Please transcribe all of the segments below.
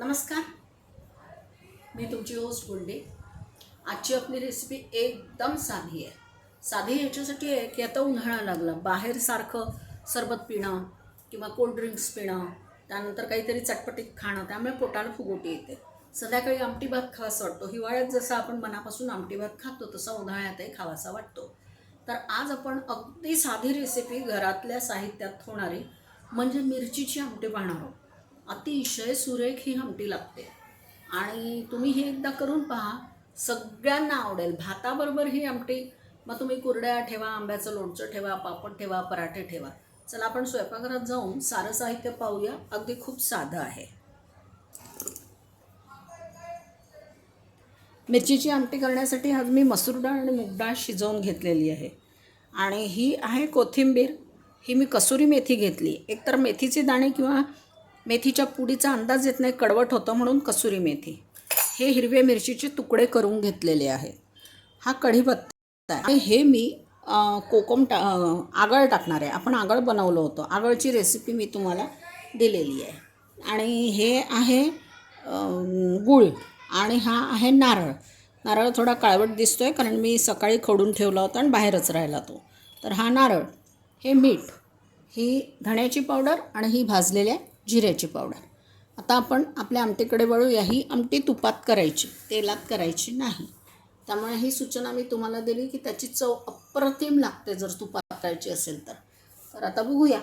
नमस्कार. मी तुमची होस्ट बोलते आजची आपली रेसिपी एकदम साधी आहे. साधी याच्यासाठी आहे की आता उन्हाळा लागला. बाहेर सारखं सरबत पिणं किंवा कोल्ड ड्रिंक्स पिणं त्यानंतर काहीतरी चटपटीत खाणं त्यामुळे पोटाला फुगोटी येते. संध्याकाळी आमटी भात खावासा वाटतो. हिवाळ्यात जसं आपण मनापासून आमटी भात खातो तसा उन्हाळ्यातही खावासा वाटतो. तर आज आपण अगदी साधी रेसिपी घरातल्या साहित्यात होणारी म्हणजे मिरचीची आमटी पाहणार आहोत. अतिशय सुरेख ही आमटी लागते. आणि तुम्ही हे एकदा करून पहा सगळ्यांना आवडेल. भाताबरोबर ही आमटी मग तुम्ही कुरड्या ठेवा आंब्याचं लोणचं ठेवा पापड ठेवा पराठे ठेवा. चला आपण स्वयंपाकघरात जाऊन सारं साहित्य पाहूया. अगदी खूप साधं आहे. मिरचीची आमटी करण्यासाठी आज मी मसूर डाळ आणि मूग डाळ शिजवून घेतलेली आहे. आणि ही आहे कोथिंबीर. ही मी कसुरी मेथी घेतली. एकतर मेथीचे दाणे किंवा मेथीच्या पुडीचा अंदाज येत नाही कडवट होतं म्हणून कसुरी मेथी. हे हिरव्या मिरचीचे तुकडे करून घेतलेले आहे. हा कढीपत्ता आहे. आणि हे मी कोकम टा आगळ टाकणार आहे. आपण आगळ बनवलं होतं. आगळची रेसिपी मी तुम्हाला दिलेली आहे. आणि हे आहे गुळ आणि हा आहे नारळ. नारळ थोडा काळवट दिसतो आहे कारण मी सकाळी खडून ठेवला होता आणि बाहेरच राहिला तो. तर हा नारळ हे मीठ ही धण्याची पावडर आणि ही भाजलेल्या जिऱ्याची पावडर. आता आपण आपल्या आमटीकडे वळूया ही आमटी तुपात करायची तेलात करायची नाही. त्यामुळे ही सूचना मी तुम्हाला दिली की त्याची चव अप्रतिम लागते जर तुपात करायची असेल तर. तर आता बघूया.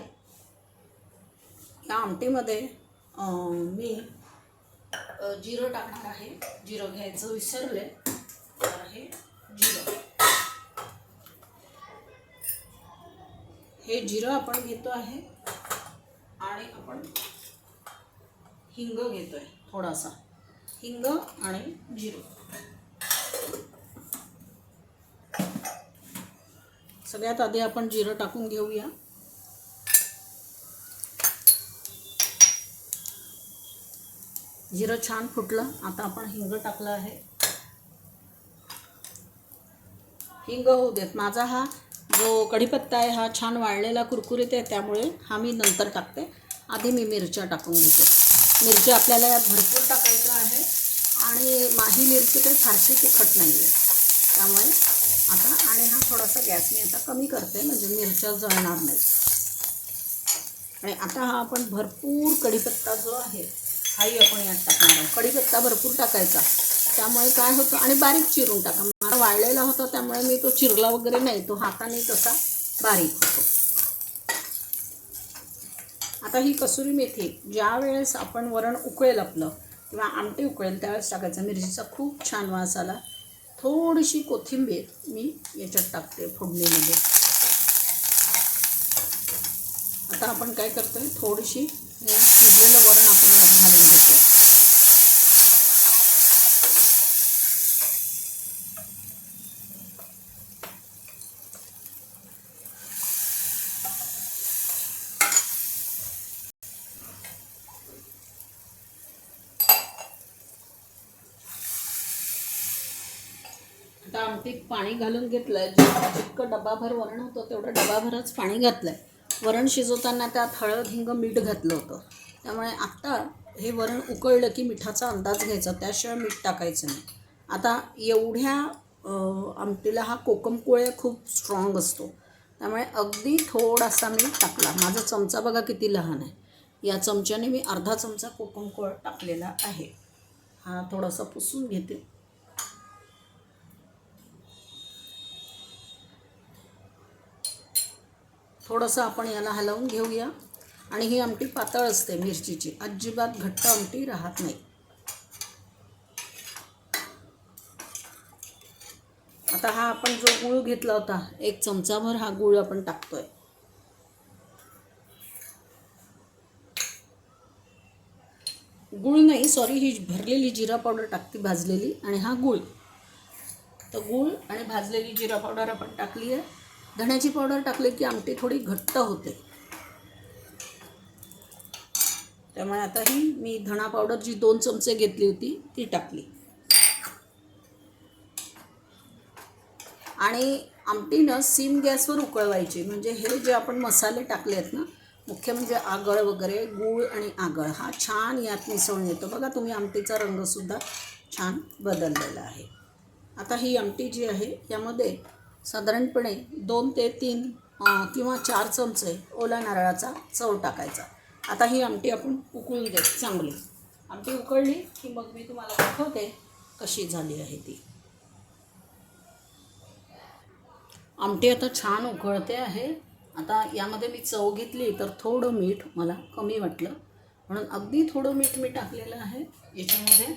या आमटीमध्ये मी जिरं टाकणार आहे. जिरं घ्यायचं विसरले तर हे जिरं. हे जिरं आपण घेतो आहे आणि आपण हिंग घेतोय. थोडासा. हिंग आणि जिरं. सगळ्यात आधी आपण जिरं टाकून घेऊया. जिरं छान फुटलं. आता आपण हिंग टाकलं आहे. हिंग होऊ देत. माझा हा जो कढीपत्ता आहे हा छान वाळलेला कुरकुरीत आहे त्यामुळे हा मी नंतर टाकते. आधी मी मिरच्या टाकून घेते. मिरची आपल्याला यात भरपूर टाकायचं आहे. आणि माही मिरची काही फारशी तिखट नाही आहे त्यामुळे आता आणि हा थोडासा गॅस मी आता कमी करते म्हणजे मिरच्या जळणार नाही आणि आता हा आपण भरपूर कढीपत्ता जो आहे हाही आपण यात टाकणार आहोत कढीपत्ता भरपूर टाकायचा. त्यामुळे काय होतं आणि बारीक चिरून टाका. मला वाळलेला होता त्यामुळे मी तो चिरला वगैरे नाही तो हाताने तसा बारीक होतो. आता ही कसुरी मेथी ज्या वेळेस आपण वरण उकळेल आपलं किंवा आमटी उकळेल त्यावेळेस टाकायचं. मिरचीचा खूप छान वास आला. थोडीशी कोथिंबीर मी याच्यात टाकते फोडणीमध्ये. आता आपण काय करतोय? थोडीशी हे शिजलेलं वरण आपण यात घालून घेतोय आता आमटीत पाणी घालून घेतलं आहे जितकं डबाभर वरण होतं तेवढं डबाभरच पाणी घातलं आहे वरण शिजवताना त्यात हळद हिंग मीठ घातलं होतं. त्यामुळे आत्ता हे वरण उकळलं की मिठाचा अंदाज घ्यायचा. त्याशिवाय मीठ टाकायचं नाही. आता एवढ्या आमटीला हा कोकम कोळ्या खूप स्ट्रॉंग असतो. त्यामुळे अगदी थोडासा मी टाकला. माझा चमचा बघा किती लहान आहे. या चमच्याने मी अर्धा चमचा कोकम कोळ टाकलेला आहे. हा थोडासा पुसून घेते. थोडंसं आपण याला हलवून घेऊया. आणि ही आमटी पातळ असते मिरचीची. अजिबात घट्ट आमटी राहत नाही. आता हा आपण जो गूळ घेतला होता एक चमचाभर हा गूळ आपण टाकतोय. गूळ नाही सॉरी ही भरलेली जिरा पावडर टाकते भाजलेली आणि हा गूळ. तर गूळ आणि भाजलेली जिरा पावडर आपण टाकली आहे धण्याची पावडर टाकली की आमटी थोडी घट्ट होते. त्यामुळे आता ही मी धणा पावडर जी दोन चमचे घेतली होती ती टाकली. आणि आमटी ना सिम गॅसवर उकळवायची. म्हणजे हे जे आपण मसाले टाकले आहेत ना मुख्य म्हणजे आगळ वगैरे गूळ आणि आगळ हा छान यात मिसळून येतो. बघा तुम्ही आमटीचा रंगसुद्धा छान बदललेला आहे. आता ही आमटी जी आहे यामध्ये साधारणपणे दोन ते तीन किंवा चार चमचे ओला नारळाचा चव टाकायचा. आता ही आमटी आपण उकळून देत चांगली. आमटी उकळली की मग मी तुम्हाला दाखवते कशी झाली आहे ती. आमटी आता छान उकळते आहे. आता यामध्ये मी चव घेतली तर थोडं मीठ मला कमी वाटलं. म्हणून अगदी थोडं मीठ मी टाकलेलं आहे याच्यामध्ये.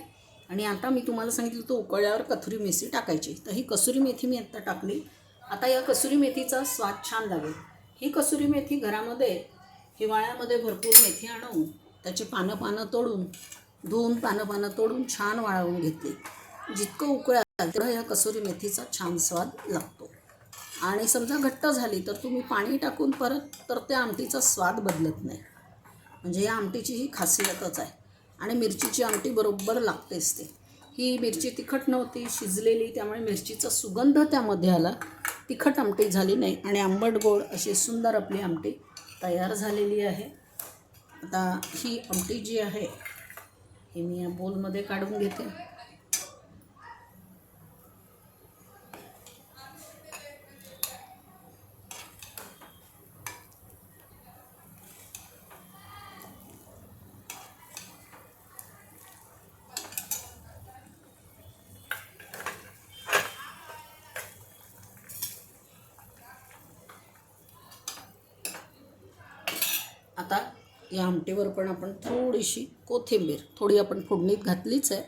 आणि आता मी तुम्हाला सांगितलं तो उकळल्यावर कथुरी मेथी टाकायची. तर ही कसुरी मेथी मी आत्ता टाकली. आता या कसुरी मेथीचा स्वाद छान लागेल. ही कसुरी मेथी घरामध्ये हिवाळ्यामध्ये भरपूर मेथी आणून त्याची पानं पानं तोडून धुवून पानं पानं तोडून छान वाळवून घेतली जितकं उकळाल तेवढा या कसुरी मेथीचा छान स्वाद लागतो. आणि समजा घट्ट झाली तर तुम्ही पाणी टाकून परत तर त्या आमटीचा स्वाद बदलत नाही. म्हणजे या आमटीची ही खासियतच आहे. आणि मिरचीची आमटी बरोबर लागतेच ते. ही मिरची तिखट नव्हती शिजलेली त्यामुळे मिरचीचा सुगंध त्यामध्ये आला. तिखट आमटी झाली नाही आणि आंबट गोड अशी सुंदर आपली आमटी तयार झालेली आहे. आता ही आमटी जी आहे हे मी या बोलमध्ये काढून घेते. आता या आमटीवर पण आपण थोडीशी कोथिंबीर थोडी आपण फोडणीत घातलीच आहे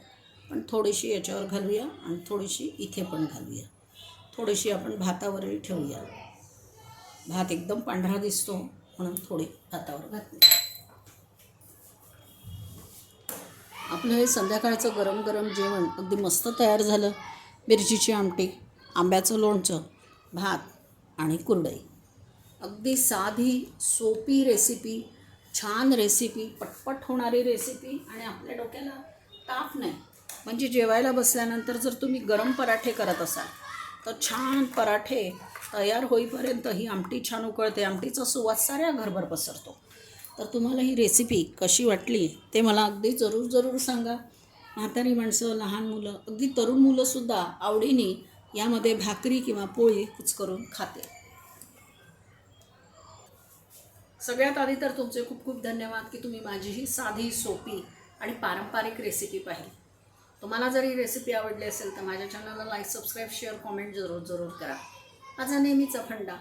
पण थोडीशी याच्यावर घालूया आणि थोडीशी इथे पण घालूया. थोडीशी आपण भातावरही ठेवूया. भात एकदम पांढरा दिसतो म्हणून थोडी भातावर घातली. आपलं हे संध्याकाळचं गरम गरम जेवण अगदी मस्त तयार झालं. मिरचीची आमटी आंब्याचं लोणचं भात आणि कुरडई. अगदी साधी सोपी रेसिपी छान रेसिपी पटपट होणारी रेसिपी आणि आपल्या डोक्याला ताप नाही. म्हणजे जेवायला बसल्यानंतर जर तुम्ही गरम पराठे करत असाल तर छान पराठे तयार होईपर्यंत ही आमटी छान उकळते आमटीचा सुवास साऱ्या घरभर पसरतो. तर तुम्हाला ही रेसिपी कशी वाटली ते मला अगदी जरूर जरूर सांगा. म्हातारी माणसं लहान मुलं अगदी तरुण मुलंसुद्धा आवडीने यामध्ये भाकरी किंवा पोळी कुचकरून खाते. सगळ्यात आधी तर तुमचे खूप खूप धन्यवाद की तुम्ही माझी ही साधी सोपी आणि पारंपरिक रेसिपी पाहिली. तुम्हाला जर ही रेसिपी आवडली असेल तर माझ्या चॅनलला लाईक सबस्क्राईब शेअर कॉमेंट जरूर जरूर करा. माझा नेहमीचा फंडा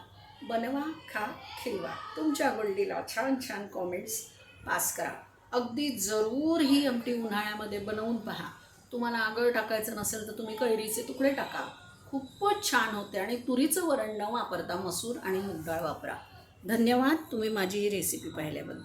बनवा खा खिलवा. तुमच्या गोल्डीला छान छान कॉमेंट्स पास करा. अगदी जरूर ही आमटी उन्हाळ्यामध्ये बनवून पहा. तुम्हाला आगळ टाकायचं नसेल तर तुम्ही कैरीचे तुकडे टाका. खूपच छान होते आणि तुरीचं वरण न वापरता मसूर आणि मूग डाळ वापरा. धन्यवाद. तुम्ही माझी ही रेसिपी पाहिल्याबद्दल.